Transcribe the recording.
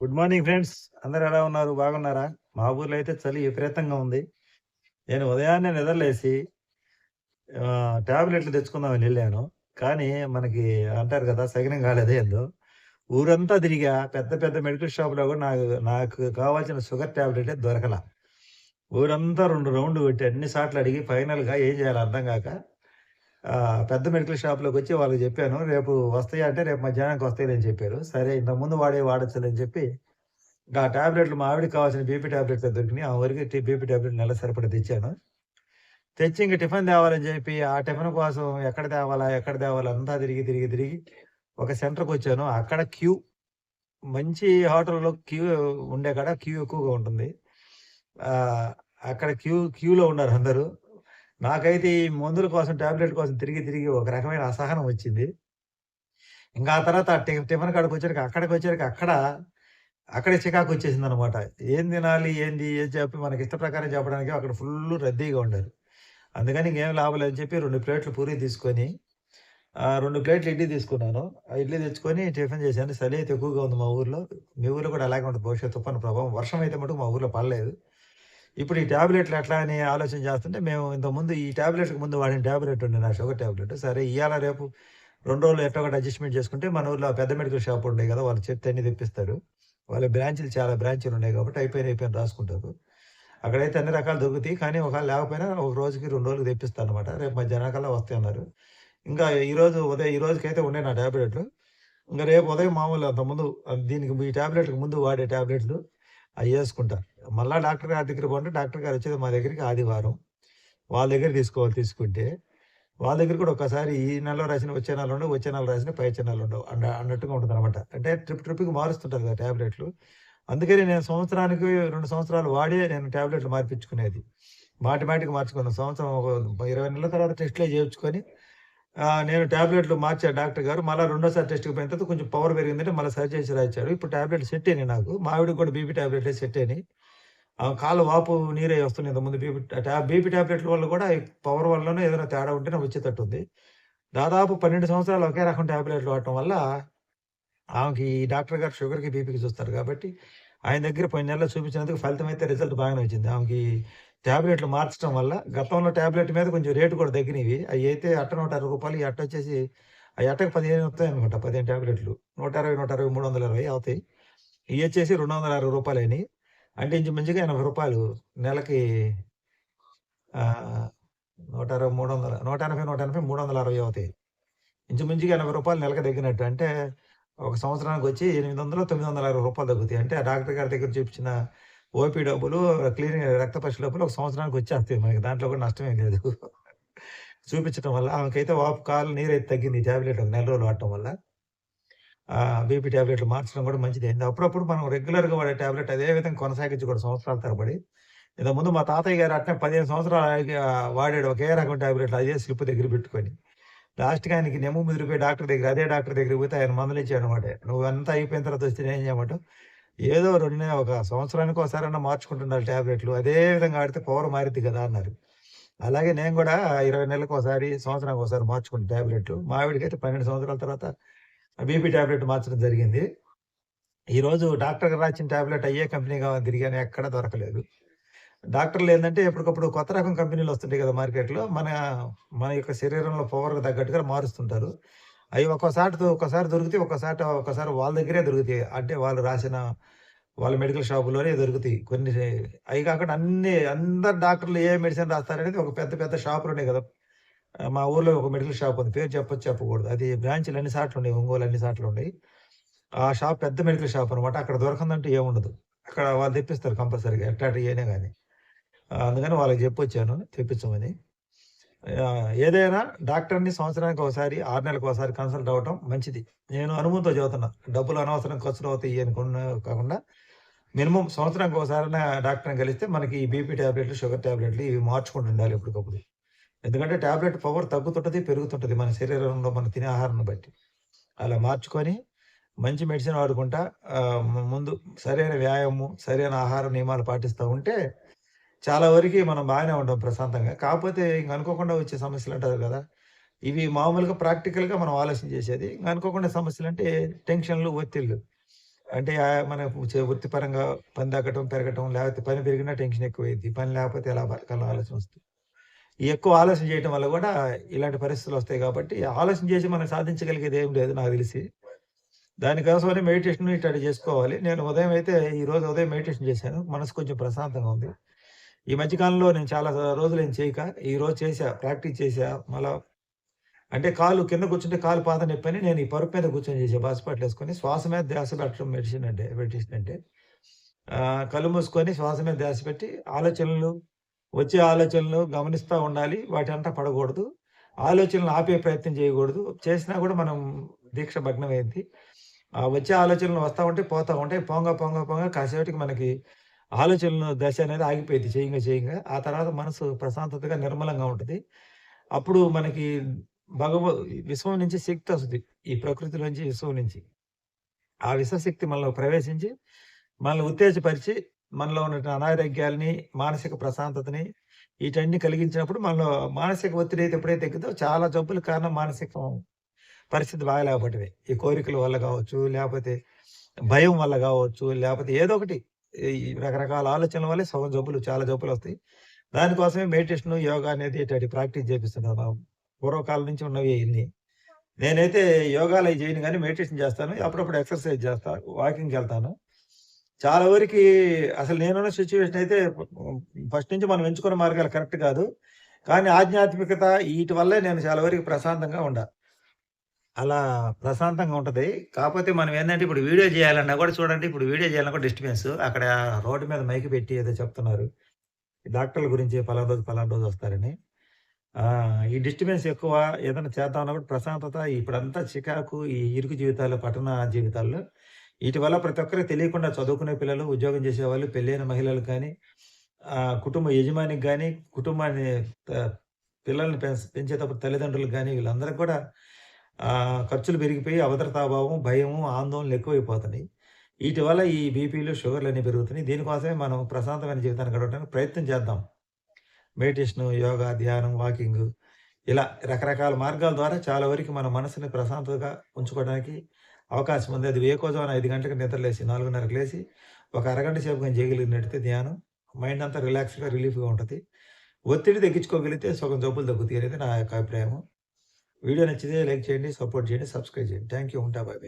Good morning friends అందరు ఎలా ఉన్నారు? బాగున్నారా? మా ఊర్లో అయితే చలి విపరీతంగా ఉంది. నేను ఉదయాన్నే నిద్రలేసి ట్యాబ్లెట్లు టాబ్లెట్లు తెచ్చుకుందామని వెళ్ళాను. కానీ మనకి అంటారు కదా సగనం కాలేదు ఏందో. ఊరంతా తిరిగా పెద్ద పెద్ద మెడికల్ షాప్లో కూడా నాకు నాకు కావాల్సిన షుగర్ టాబ్లెట్ దొరకల. ఊరంతా రెండు రౌండ్ పెట్టి అన్ని సార్లు అడిగి ఫైనల్గా ఏం చేయాలో అర్థం కాక పెద్ద మెడికల్ షాప్లోకి వచ్చి వాళ్ళకి చెప్పాను రేపు వస్తాయి? అంటే రేపు మధ్యాహ్నానికి వస్తాయి అని చెప్పారు. సరే ఇంతకుముందు వాడే వాడచ్చులని చెప్పి ఆ టాబ్లెట్లు మా ఆవిడకి కావాల్సిన బీపీ టాబ్లెట్లు దొరికినాయి ఆ వరకు బీపీ టాబ్లెట్ నెల సరిపడా తెచ్చాను. తెచ్చి ఇంక టిఫిన్ తేవాలని చెప్పి ఆ టిఫిన్ కోసం ఎక్కడ తేవాలా ఎక్కడ తేవాలా అంతా తిరిగి తిరిగి తిరిగి ఒక సెంటర్కి వచ్చాను. అక్కడ క్యూ మంచి హోటల్లో క్యూ ఉండే కాడ క్యూ ఎక్కువగా ఉంటుంది. అక్కడ క్యూ క్యూలో ఉన్నారు అందరూ. నాకైతే ఈ మందుల కోసం టాబ్లెట్ కోసం తిరిగి తిరిగి ఒక రకమైన అసహనం వచ్చింది. ఇంకా ఆ తర్వాత టిఫిన్ కాడికి వచ్చాక అక్కడికి వచ్చాక అక్కడ అక్కడే చికాకు వచ్చేసింది అనమాట ఏం తినాలి ఏంది ఏం చెప్పి మనకి ఇష్ట ప్రకారం చెప్పడానికి అక్కడ ఫుల్ రద్దీగా ఉండదు. అందుకని ఇంకేం లాభం లేదని చెప్పి రెండు ప్లేట్లు పూరి తీసుకొని రెండు ప్లేట్లు ఇడ్లీ తీసుకున్నాను. ఆ ఇడ్లీ తెచ్చుకొని టిఫిన్ చేశాను. చలి అయితే ఎక్కువగా ఉంది మా ఊర్లో. మీ ఊర్లో కూడా అలాగే ఉంటుంది. భవిష్యత్ తుఫాను ప్రభావం. వర్షం అయితే మటుకు మా ఊర్లో పడలేదు. ఇప్పుడు ఈ ట్యాబ్లెట్లు ఎట్లా అని ఆలోచన చేస్తుంటే మేము ఇంతకుముందు ఈ టాబ్లెట్కి ముందు వాడిన టాబ్లెట్ ఉండే నా షుగర్ టాబ్లెట్. సరే ఇవాళ రేపు రెండు రోజులు ఎట్టో ఒకటి అడ్జస్ట్మెంట్ చేసుకుంటే మన ఊర్లో పెద్ద మెడికల్ షాప్ ఉండే కదా వాళ్ళు చెప్తే అన్ని తెప్పిస్తారు. వాళ్ళ బ్రాంచ్లు చాలా బ్రాంచ్లు ఉన్నాయి కాబట్టి అయిపోయిన అయిపోయిన రాసుకుంటారు. అక్కడైతే అన్ని రకాలు దొరుకుతాయి కానీ ఒకవేళ లేకపోయినా ఒక రోజుకి రెండు రోజులు తెప్పిస్తాను అనమాట రేపు మధ్యాహ్నం కల్లా వస్తాయి అన్నారు ఇంకా ఈరోజు ఉదయం ఈ రోజుకైతే ఉండే నా టాబ్లెట్లు. ఇంకా రేపు ఉదయం మామూలు అంతకుముందు దీనికి ఈ టాబ్లెట్కి ముందు వాడే టాబ్లెట్లు అవి చేసుకుంటారు. మళ్ళీ డాక్టర్ గారి దగ్గర పోంటే డాక్టర్ గారు వచ్చేది మా దగ్గరికి ఆదివారం. వాళ్ళ దగ్గర తీసుకోవాలి తీసుకుంటే. వాళ్ళ దగ్గర కూడా ఒకసారి ఈ నెలలో రాసిన వచ్చే నెల ఉండవు వచ్చే నెల రాసిన పై వచ్చే నెల ఉండవు అండ అన్నట్టుగా ఉంటుంది అనమాట అంటే ట్రిప్ ట్రిప్కి మారుస్తుంటారు కదా ట్యాబ్లెట్లు అందుకని నేను సంవత్సరానికి రెండు సంవత్సరాలు వాడే నేను టాబ్లెట్లు మార్పించుకునేది. మాటిమాటికి మార్చుకున్నాను. సంవత్సరం ఒక ఇరవై నెలల తర్వాత టెస్ట్లే చేయించుకొని నేను టాబ్లెట్లు మార్చా డాక్టర్ గారు. మళ్ళీ రెండోసారి టెస్ట్కి పోయిన తర్వాత కొంచెం పవర్ పెరిగిందంటే మళ్ళీ సరి చేసి రాయించాడు ఇప్పుడు ట్యాబ్లెట్ సెట్ అయినాయి నాకు. మావిడికి కూడా బీపీ టాబ్లెట్లే సెట్ అయినాయి. కాలు కాళ్ళు వాపు నీరే వస్తుంది ఇంతకుముందు బీపీ బీపీ టాబ్లెట్ల వల్ల కూడా ఈ పవర్ వల్లనే ఏదైనా తేడా ఉంటేనే వచ్చేటట్టు ఉంది దాదాపు పన్నెండు సంవత్సరాలు ఒకే రకం టాబ్లెట్లు వాడటం వల్ల ఆమెకి ఈ డాక్టర్ గారు షుగర్కి బీపీకి చూస్తారు కాబట్టి ఆయన దగ్గర పోయిన నెలలో చూపించినందుకు ఫలితం అయితే రిజల్ట్ బాగానే వచ్చింది. ఆమెకి ట్యాబ్లెట్లు మార్చడం వల్ల గతంలో టాబ్లెట్ మీద కొంచెం రేటు కూడా తగ్గినవి. అవి అయితే అట్ట నూట అరవై రూపాయలు ఈ అట్ట వచ్చేసి అవి అట్టకి పదిహేను వస్తాయి అనమాట పదిహేను టాబ్లెట్లు. నూట అరవై నూట అరవై మూడు వందల ఇరవై అవుతాయి. ఇవి వచ్చేసి రెండు వందల అరవై రూపాయలు అయినాయి. అంటే ఇంచుమించుగా ఎనభై రూపాయలు నెలకి నూట అరవై మూడు వందల నూట ఎనభై నూట ఎనభై మూడు వందల అరవై అవుతాయి. ఇంచుమించుగా ఎనభై రూపాయలు నెలకి తగ్గినట్టు అంటే ఒక సంవత్సరానికి వచ్చి ఎనిమిది వందలు తొమ్మిది వందల అరవై రూపాయలు తగ్గుతాయి. అంటే ఆ డాక్టర్ గారి దగ్గర చూపించిన ఓపీ డబ్బులు క్లీనింగ్ రక్త పరీక్ష డబ్బులు ఒక సంవత్సరానికి వచ్చేస్తాయి మనకి. దాంట్లో కూడా నష్టమేం లేదు. చూపించడం వల్ల ఆమెకైతే వాపు కాలు నీరైతే తగ్గింది ట్యాబ్లెట్ ఒక నెల రోజులు వాడటం వల్ల. బీపీ టాబ్లెట్లు మార్చడం కూడా మంచిది. అయింది అప్పుడప్పుడు మనం రెగ్యులర్గా వాడే టాబ్లెట్ అదే విధంగా కొనసాగించి కూడా సంవత్సరాల తరబడి. ఇంత ముందు మా తాతయ్య గారు అట్నే పదిహేను సంవత్సరాలు వాడాడు ఒకే రకం ట్యాబ్లెట్లు అదే స్లిప్ దగ్గర పెట్టుకొని. లాస్ట్కి ఆయనకి నెమ్ము ముదిరిపోయి డాక్టర్ దగ్గర అదే డాక్టర్ దగ్గర పోతే ఆయన మందులు ఇచ్చాడు అనమాట నువ్వు అంతా అయిపోయిన తర్వాత వస్తే ఏం చేయమంటావు? ఏదో రెండు ఒక సంవత్సరానికి ఒకసారి మార్చుకుంటున్నారు టాబ్లెట్లు. అదే విధంగా ఆడితే పవర్ మారిద్ది కదా అన్నారు. అలాగే నేను కూడా ఇరవై నెలలకు ఒకసారి సంవత్సరానికి ఒకసారి మార్చుకుంటాను టాబ్లెట్లు. మా ఆవిడకైతే పన్నెండు సంవత్సరాల తర్వాత బీపీ టాబ్లెట్ మార్చడం జరిగింది. ఈరోజు డాక్టర్ రాసిన టాబ్లెట్ అయ్యే కంపెనీ కావాలి తిరిగాను ఎక్కడ దొరకలేదు. డాక్టర్లు ఏంటంటే ఎప్పటికప్పుడు కొత్త రకం కంపెనీలు వస్తుంటాయి కదా మార్కెట్లో. మన మన యొక్క శరీరంలో పవర్కి తగ్గట్టుగా మారుస్తుంటారు. అవి ఒక్కోసారి ఒక్కసారి దొరుకుతాయి ఒక్కసారి ఒక్కసారి వాళ్ళ దగ్గరే దొరుకుతాయి. అంటే వాళ్ళు రాసిన వాళ్ళ మెడికల్ షాపులోనే దొరుకుతాయి కొన్ని అవి కాకుండా అన్ని అందరు డాక్టర్లు ఏ మెడిసిన్ రాస్తారనేది ఒక పెద్ద పెద్ద షాపులు ఉన్నాయి కదా. మా ఊర్లో ఒక మెడికల్ షాప్ ఉంది. పేరు చెప్పొచ్చు చెప్పకూడదు. అది బ్రాంచ్లు అన్ని సార్లు ఉన్నాయి ఒంగోలు అన్ని సార్లు ఉన్నాయి. ఆ షాప్ పెద్ద మెడికల్ షాప్ అనమాట అక్కడ దొరకందంటే ఏముండదు. అక్కడ వాళ్ళు తెప్పిస్తారు కంపల్సరీగా ఎట్లాంటి ఏనే కానీ. అందుకని వాళ్ళకి చెప్పొచ్చాను తెప్పించమని. ఏదైనా డాక్టర్ని సంవత్సరానికి ఒకసారి ఆరు నెలలకు ఒకసారి కన్సల్ట్ అవ్వటం మంచిది. నేను అనుభవంతో చదువుతున్నా డబ్బులు అనవసరం ఖర్చులు అవుతాయి అనుకున్న కాకుండా మినిమం సంవత్సరానికి ఒకసారి డాక్టర్ని కలిస్తే మనకి ఈ బీపీ టాబ్లెట్లు షుగర్ ట్యాబ్లెట్లు ఇవి మార్చుకుంటూ ఉండాలి ఎప్పటికప్పుడు. ఎందుకంటే ట్యాబ్లెట్ పవర్ తగ్గుతుంటది పెరుగుతుంటది మన శరీరంలో మనం తినే ఆహారాన్ని బట్టి. అలా మార్చుకొని మంచి మెడిసిన్ వాడుకుంటా ముందు సరైన వ్యాయామం సరైన ఆహార నియమాలు పాటిస్తూ ఉంటే చాలా వరకు మనం బాగానే ఉంటాం ప్రశాంతంగా కాకపోతే ఇంక అనుకోకుండా వచ్చే సమస్యలు అంటారు కదా ఇవి మామూలుగా ప్రాక్టికల్గా మనం ఆలోచన చేసేది ఇంక అనుకోకుండా సమస్యలు అంటే టెన్షన్లు ఒత్తిళ్ళు అంటే మన వృత్తిపరంగా పని తగ్గటం, పెరగటం లేకపోతే పని పెరిగినా టెన్షన్ ఎక్కువైద్ది. పని లేకపోతే ఎలా బతకాలని ఆలోచన వస్తుంది ఎక్కువ ఆలోచన చేయటం వల్ల కూడా ఇలాంటి పరిస్థితులు వస్తాయి కాబట్టి ఆలోచన చేసి మనం సాధించగలిగేది ఏం లేదు నాకు తెలిసి. దానికోసమని మెడిటేషన్ ఇట్లా చేసుకోవాలి. నేను ఉదయం అయితే ఈరోజు ఉదయం మెడిటేషన్ చేశాను. మనసు కొంచెం ప్రశాంతంగా ఉంది. ఈ మధ్యకాలంలో నేను చాలా రోజులు ఏం చేయక ఈరోజు చేసా ప్రాక్టీస్ చేసా మళ్ళా అంటే కాలు కింద కూర్చుంటే కాలు పాత నొప్పని నేను ఈ పరుపు మీద కూర్చొని చేశా. బాసిపట్లేసుకొని శ్వాస మీద ధ్యాస పెట్టడం మెడిసిన్ అంటే మెడిసిన్ అంటే. కళ్ళు మూసుకొని శ్వాస మీద ధ్యాస పెట్టి ఆలోచనలు, వచ్చే ఆలోచనలు గమనిస్తూ ఉండాలి. వాటి అంతా పడకూడదు. ఆలోచనలు ఆపే ప్రయత్నం చేయకూడదు. చేసినా కూడా మనం దీక్ష భగ్నమైంది ఆ వచ్చే ఆలోచనలు వస్తూ ఉంటే పోతా ఉంటాయి. పొంగ పొంగ పొంగ కాసేపటికి మనకి ఆలోచనల దశ అనేది ఆగిపోయింది చేయంగా, చేయంగా. ఆ తర్వాత మనసు ప్రశాంతతగా, నిర్మలంగా ఉంటుంది అప్పుడు మనకి భగవ విశ్వం నుంచి శక్తి వస్తుంది ఈ ప్రకృతిలోంచి, విశ్వం నుంచి. ఆ విశ్వశక్తి మనలో ప్రవేశించి, మనల్ని ఉత్తేజపరిచి, మనలో ఉన్న అనారోగ్యాలని మానసిక ప్రశాంతతని వీటన్ని కలిగించినప్పుడు మనలో మానసిక ఒత్తిడి అయితే ఎప్పుడైతే తగ్గుద్దో చాలా జబ్బులు కారణం మానసిక పరిస్థితి బాగాలేకపోవటమే. ఈ కోరికల వల్ల కావచ్చు, లేకపోతే భయం వల్ల కావచ్చు, లేకపోతే ఏదో ఒకటి ఈ రకరకాల ఆలోచనల వల్లే సగం జబ్బులు చాలా జబ్బులు వస్తాయి దానికోసమే మెడిటేషన్, యోగా అనేది ఇట్లాంటి ప్రాక్టీస్ చేపిస్తున్నాను. పూర్వకాలం నుంచి ఉన్నవి ఇన్ని. నేనైతే యోగాలు అవి చేయను కానీ మెడిటేషన్ చేస్తాను. అప్పుడప్పుడు ఎక్సర్‌సైజ్ చేస్తాను వాకింగ్కి వెళ్తాను చాలా వరకు అసలు నేనున్న సిచ్యువేషన్ అయితే ఫస్ట్ నుంచి మనం ఎంచుకున్న మార్గాలు కరెక్ట్ కాదు. కానీ ఆధ్యాత్మికత వీటి వల్లే నేను చాలా వరకు ప్రశాంతంగా ఉండా. అలా ప్రశాంతంగా ఉంటుంది కాకపోతే మనం ఏంటంటే ఇప్పుడు వీడియో చేయాలన్నా కూడా చూడండి ఇప్పుడు వీడియో చేయాలన్నా కూడా డిస్టర్బెన్స్. అక్కడ రోడ్డు మీద మైక్ పెట్టి ఏదో చెప్తున్నారు. డాక్టర్ల గురించి పలానా రోజు, పలానా రోజు వస్తారని. ఈ డిస్టర్బెన్స్ ఎక్కువ. ఏదైనా చేద్దామన్నా కూడా ప్రశాంతత ఇప్పుడంతా చికాకు, ఈ ఇరుకు జీవితాలు, పట్టణ జీవితాల్లో వీటి వల్ల ప్రతి ఒక్కరికి తెలియకుండా చదువుకునే పిల్లలు, ఉద్యోగం చేసేవాళ్ళు, పెళ్ళైన మహిళలు కానీ కుటుంబ యజమానికి కానీ కుటుంబాన్ని పిల్లల్ని పెంచేటప్పుడు తల్లిదండ్రులకు కానీ వీళ్ళందరికి కూడా ఖర్చులు పెరిగిపోయి అభద్రతాభావం, భయము, ఆందోళనలు ఎక్కువైపోతున్నాయి. వీటి వల్ల ఈ బీపీలు, షుగర్‌లన్నీ పెరుగుతున్నాయి. దీనికోసమే మనం ప్రశాంతమైన జీవితాన్ని గడవడానికి ప్రయత్నం చేద్దాం. మెడిటేషన్ యోగా, ధ్యానం, వాకింగు ఇలా రకరకాల మార్గాల ద్వారా చాలా వరకు మన మనసుని ప్రశాంతతగా ఉంచుకోవడానికి అవకాశం ఉంది. అది వేకోజాన ఐదు గంటలకు నిద్రలేసి 4:30కి లేసి ఒక అరగంట సేపు కానీ చేయగలిగినట్టయితే ధ్యానం మైండ్ అంతా రిలాక్స్‌గా, రిలీఫ్‌గా ఉంటుంది ఒత్తిడి తగ్గించుకోగలిగితే సగం జబ్బులు తగ్గుతాయి అనేది నా యొక్క అభిప్రాయం వీడియో నచ్చితే లైక్ చేయండి, సపోర్ట్ చేయండి, సబ్స్క్రైబ్ చేయండి. Thank you. ఉంటా. బై